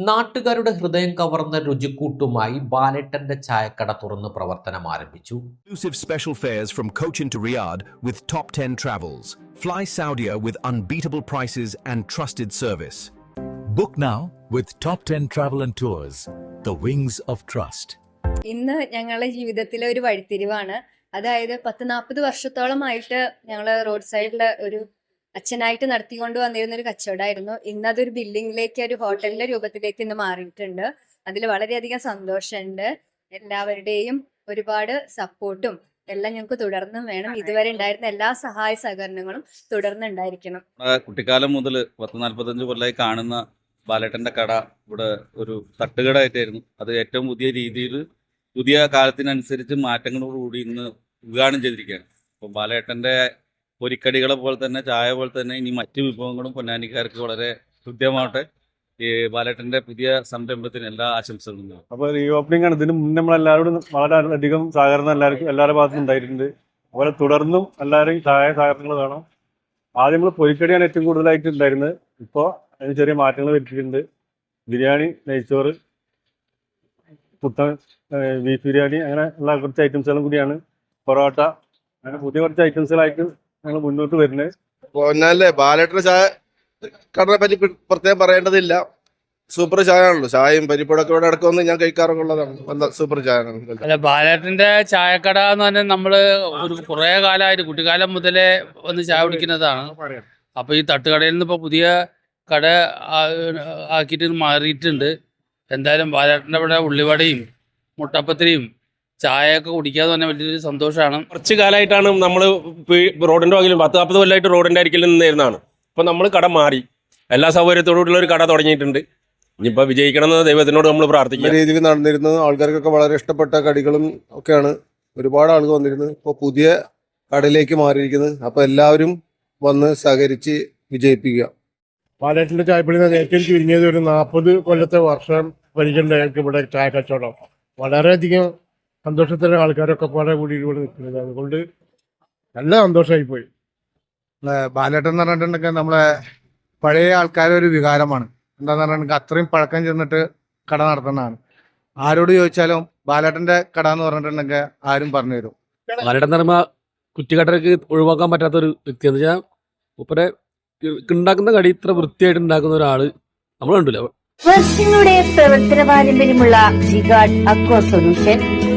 നാട്ടുകാരുടെ ഹൃദയം കവർന്ന രുചിക്കൂട്ടുമായി ബാലറ്റന്റെ ചായക്കട തുറന്ന് പ്രവർത്തനം ആരംഭിച്ചു Fly Saudia with unbeatable prices and trusted service. Book now with Top 10 Travel and Tours, the wings of trust. ഇന്ന് ഞങ്ങളുടെ ജീവിതത്തിലെ ഒരു വഴിത്തിരിവാണ് അതായത് പത്ത് നാൽപ്പത് വർഷത്തോളമായിട്ട് ഞങ്ങൾ റോഡ് സൈഡിലെ ഒരു അച്ഛനായിട്ട് നടത്തിക്കൊണ്ട് വന്നിരുന്ന ഒരു കച്ചവടമായിരുന്നു. ഇന്ന് അതൊരു ബിൽഡിങ്ങിലേക്ക് ഒരു ഹോട്ടലിന്റെ രൂപത്തിലേക്ക് ഇന്ന് മാറിയിട്ടുണ്ട്. അതിൽ വളരെയധികം സന്തോഷമുണ്ട്. എല്ലാവരുടെയും ഒരുപാട് സപ്പോർട്ടും എല്ലാം ഞങ്ങൾക്ക് തുടർന്നും വേണം. ഇതുവരെ ഉണ്ടായിരുന്ന എല്ലാ സഹായ സഹകരണങ്ങളും തുടർന്നുണ്ടായിരിക്കണം. നമ്മുടെ കുട്ടിക്കാലം മുതൽ പത്ത് നാല്പത്തഞ്ച് കൊല്ലമായി കാണുന്ന ബാലേട്ടന്റെ കട ഇവിടെ ഒരു തട്ടുകട ആയിട്ടായിരുന്നു അത് ഏറ്റവും പുതിയ രീതിയിൽ പുതിയ കാലത്തിനനുസരിച്ച് മാറ്റങ്ങളോടുകൂടി ഇന്ന് ഉദ്ഘാടനം ചെയ്തിരിക്കുകയാണ്. അപ്പോൾ ബാലേട്ടന്റെ പൊരിക്കടികളെ പോലെ തന്നെ ചായ പോലെ തന്നെ ഇനി മറ്റു വിഭവങ്ങളും പൊന്നാനിക്കാർക്ക് വളരെ ഹൃദ്യമാവട്ടെ. ഈ ബാലേട്ടന്റെ പുതിയ സംരംഭത്തിന് എല്ലാ ആശംസകളും. അപ്പൊ റീ ഓപ്പണിംഗ് ആണ്. ഇതിന് മുന്നേ നമ്മളെല്ലാവരോടും വളരെ അധികം സഹകരണം എല്ലാവർക്കും എല്ലാവരുടെ ഭാഗത്തും ഉണ്ടായിട്ടുണ്ട്. അതുപോലെ തുടർന്നും എല്ലാവരും സഹായ സഹകരണങ്ങൾ വേണം ആദ്യം നമ്മൾ പൊരിക്കടിയാണ് ഏറ്റവും കൂടുതലായിട്ട് ഉണ്ടായിരുന്നത്. ഇപ്പോൾ അതിന് ചെറിയ മാറ്റങ്ങൾ വരുത്തിയിട്ടുണ്ട്. ബിരിയാണി നെയ്ച്ചോറ് പുത്തൻ ബീഫ് ബിരിയാണി അങ്ങനെ ഉള്ള കുറച്ച് ഐറ്റംസുകളും കൂടിയാണ്. പൊറോട്ട അങ്ങനെ പുതിയ കുറച്ച് ഐറ്റംസുകളായിട്ട് ഞങ്ങൾ മുന്നോട്ട് വരുന്നത് പൊന്നാലേ ബാലേട്ടന്റെ ചായ കടനെ പറ്റി പ്ര- പ്രത്യേകം പറയേണ്ടതില്ല. സൂപ്പർ ചായ ആണല്ലോ ചായയും പരിപ്പടൊക്കെ ഇവിടെ ഇടക്കൊന്ന് ഞാൻ കഴിക്കാറുള്ളതാണ്. നല്ല സൂപ്പർ ചായ അല്ല ബാലേട്ടന്റെ ചായക്കട എന്ന് പറഞ്ഞാൽ നമ്മൾ ഒരു കുറെ കാലമായിട്ട് കുട്ടിക്കാലം മുതലേ വന്ന് ചായ കുടിക്കുന്നതാണ്. അപ്പൊ ഈ തട്ടുകടയിൽ നിന്ന് ഇപ്പൊ പുതിയ കട ആക്കിയിട്ട് മാറിയിട്ടുണ്ട്. എന്തായാലും ബാലേട്ടന്റെ ഇവിടെ ഉള്ളിവടയും മുട്ടപ്പത്തിരിയും ചായയൊക്കെ കുടിക്കാതെ തന്നെ വലിയൊരു സന്തോഷമാണ്. കുറച്ച് കാലമായിട്ടാണ് നമ്മൾ റോഡിന്റെ വകയിലും പത്ത് നാൽപ്പത് കൊല്ലമായിട്ട് റോഡിന്റെ അരികിൽ നിന്നിരുന്നതാണ്. ഇപ്പൊ നമ്മൾ കട മാറി. എല്ലാ സൗകര്യത്തോടുള്ള ഒരു കട തുടങ്ങിയിട്ടുണ്ട്. ഇനിയിപ്പോ വിജയിക്കണം എന്ന് ദൈവത്തിനോട് നമ്മൾ പ്രാർത്ഥിക്കുന്ന പ്രാർത്ഥിക്കാം രീതിയിൽ നടന്നിരുന്നത് ആൾക്കാർക്കൊക്കെ വളരെ ഇഷ്ടപ്പെട്ട കടികളും ഒക്കെയാണ് ഒരുപാട് ആളുകൾ വന്നിരുന്നത്. ഇപ്പോൾ പുതിയ കടയിലേക്ക് മാറിയിരിക്കുന്നത്. അപ്പൊ എല്ലാവരും വന്ന് സഹകരിച്ച് വിജയിപ്പിക്കുക. പാലറ്റിലെ ചായപ്പള്ളി ഏറ്റവും ചുരുങ്ങിയത് ഒരു നാൽപ്പത് കൊല്ലത്തെ വർഷം പരിചയമുണ്ട് ഞങ്ങൾക്ക് ഇവിടെ ചായ കച്ചവടം വളരെയധികം സന്തോഷത്തിലെ ആൾക്കാരൊക്കെ പാടെ കൂടി ഇവിടെ നിൽക്കുന്നത്. അതുകൊണ്ട് നല്ല സന്തോഷമായി പോയി ബാലേട്ടൻ എന്ന് പറഞ്ഞിട്ടുണ്ടെങ്കിൽ നമ്മളെ പഴയ ആൾക്കാരെ ഒരു വികാരമാണ്. എന്താന്ന് പറഞ്ഞിട്ടുണ്ടെങ്കിൽ അത്രയും പഴക്കം ചെന്നിട്ട് കട നടത്തുന്നതാണ്. ആരോട് ചോദിച്ചാലും ബാലേട്ടന്റെ കട എന്ന് പറഞ്ഞിട്ടുണ്ടെങ്കിൽ ആരും പറഞ്ഞു തരും. ബാലേട്ടൻ എന്ന് പറയുമ്പോൾ കുറ്റിക്കട്ടർക്ക് ഒഴിവാക്കാൻ പറ്റാത്തൊരു വ്യക്തി എന്ന് വെച്ചാൽ മൂപ്പരെ ഉണ്ടാക്കുന്ന കടി ഇത്ര വൃത്തിയായിട്ട് ഉണ്ടാക്കുന്ന ഒരാൾ നമ്മൾ കണ്ടില്ല. വർഷങ്ങളുടെ പ്രവർത്തന പാരമ്പര്യമുള്ള ജിഗാഡ് അക്വ സൊല്യൂഷൻ.